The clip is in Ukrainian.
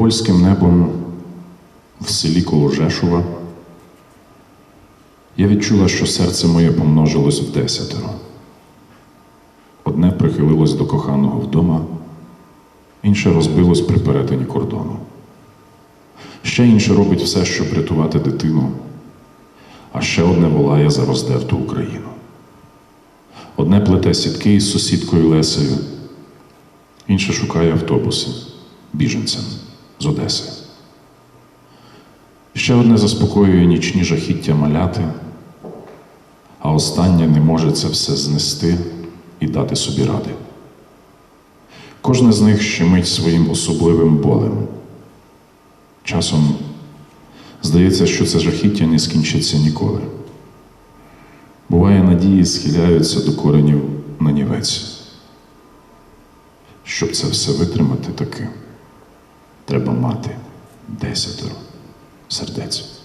Польським небом в селі коло Жешува я відчула, що серце моє помножилось в десятеро. Одне прихилилось до коханого вдома, інше розбилось при перетині кордону. Ще інше робить все, щоб рятувати дитину, а ще одне волає за роздерту Україну. Одне плете сітки із сусідкою Лесею, інше шукає автобуси біженцям з Одеси. Ще одне заспокоює нічні жахіття маляти, а останнє не може це все знести і дати собі ради. Кожне з них щемить своїм особливим болем. Часом здається, що це жахіття не скінчиться ніколи. Буває, надії схиляються до коренів нанівець. Щоб це все витримати таки, треба мати десятеро сердець.